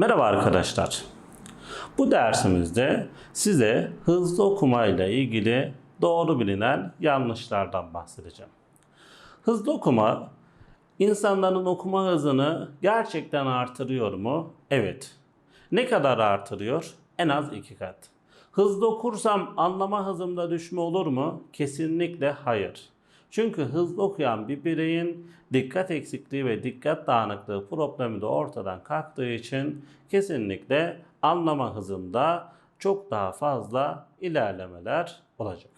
Merhaba arkadaşlar. Bu dersimizde size hızlı okuma ile ilgili doğru bilinen yanlışlardan bahsedeceğim. Hızlı okuma insanların okuma hızını gerçekten artırıyor mu? Evet. Ne kadar artırıyor? En az iki kat. Hızlı okursam anlama hızımda düşme olur mu? Kesinlikle hayır. Çünkü hızlı okuyan bir bireyin dikkat eksikliği ve dikkat dağınıklığı problemi de ortadan kalktığı için kesinlikle anlama hızında çok daha fazla ilerlemeler olacak.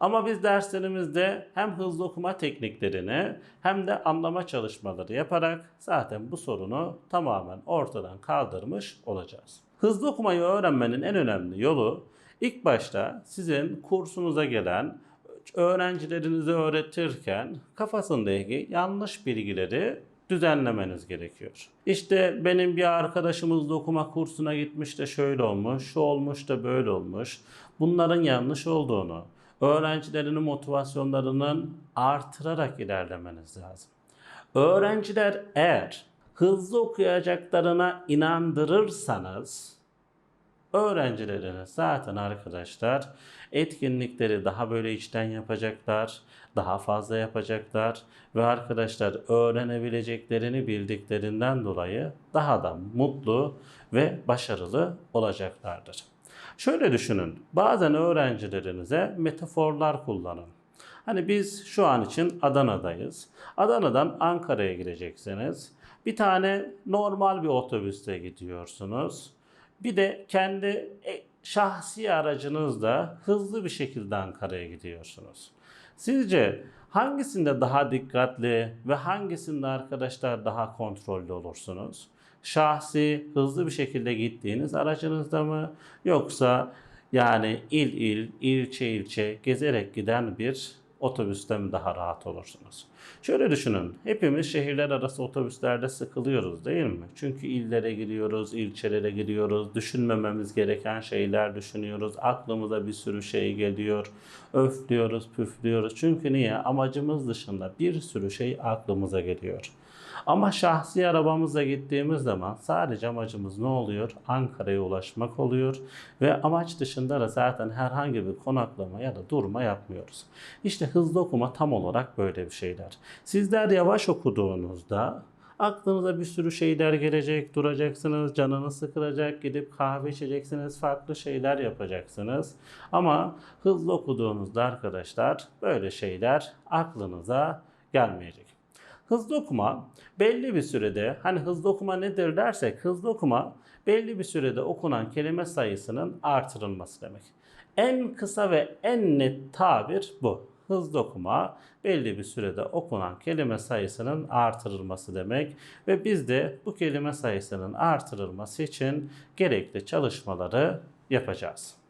Ama biz derslerimizde hem hızlı okuma tekniklerini hem de anlama çalışmaları yaparak zaten bu sorunu tamamen ortadan kaldırmış olacağız. Hızlı okumayı öğrenmenin en önemli yolu ilk başta sizin kursunuza gelen öğrencilerinize öğretirken kafasındaki yanlış bilgileri düzenlemeniz gerekiyor. İşte benim bir arkadaşımız da okuma kursuna gitmiş de şöyle olmuş, şu olmuş da böyle olmuş. Bunların yanlış olduğunu, öğrencilerin motivasyonlarının artırarak ilerlemeniz lazım. Öğrenciler eğer hızlı okuyacaklarına inandırırsanız öğrencileriniz zaten arkadaşlar etkinlikleri daha böyle içten yapacaklar, daha fazla yapacaklar ve arkadaşlar öğrenebileceklerini bildiklerinden dolayı daha da mutlu ve başarılı olacaklardır. Şöyle düşünün, bazen öğrencilerinize metaforlar kullanın. Hani biz şu an için Adana'dayız. Adana'dan Ankara'ya gideceksiniz. Bir tane normal bir otobüste gidiyorsunuz. Bir de kendi e, şahsi aracınızla hızlı bir şekilde Ankara'ya gidiyorsunuz. Sizce hangisinde daha dikkatli ve hangisinde arkadaşlar daha kontrollü olursunuz? Şahsi hızlı bir şekilde gittiğiniz aracınızda mı yoksa yani il il, ilçe ilçe gezerek giden bir otobüste mi daha rahat olursunuz? Şöyle düşünün. Hepimiz şehirler arası otobüslerde sıkılıyoruz değil mi? Çünkü illere giriyoruz, ilçelere giriyoruz. Düşünmememiz gereken şeyler düşünüyoruz. Aklımıza bir sürü şey geliyor. Öflüyoruz, püflüyoruz. Çünkü niye? Amacımız dışında bir sürü şey aklımıza geliyor. Ama şahsi arabamızla gittiğimiz zaman sadece amacımız ne oluyor? Ankara'ya ulaşmak oluyor ve amaç dışında da zaten herhangi bir konaklama ya da durma yapmıyoruz. İşte hızlı okuma tam olarak böyle bir şeyler. Sizler yavaş okuduğunuzda aklınıza bir sürü şeyler gelecek, duracaksınız, canınız sıkılacak, gidip kahve içeceksiniz, farklı şeyler yapacaksınız. Ama hızlı okuduğunuzda arkadaşlar böyle şeyler aklınıza gelmeyecek. Hızlı okuma belli bir sürede hani hızlı okuma nedir dersek hızlı okuma belli bir sürede okunan kelime sayısının artırılması demek. En kısa ve en net tabir bu. Hızlı okuma belli bir sürede okunan kelime sayısının artırılması demek ve biz de bu kelime sayısının artırılması için gerekli çalışmaları yapacağız.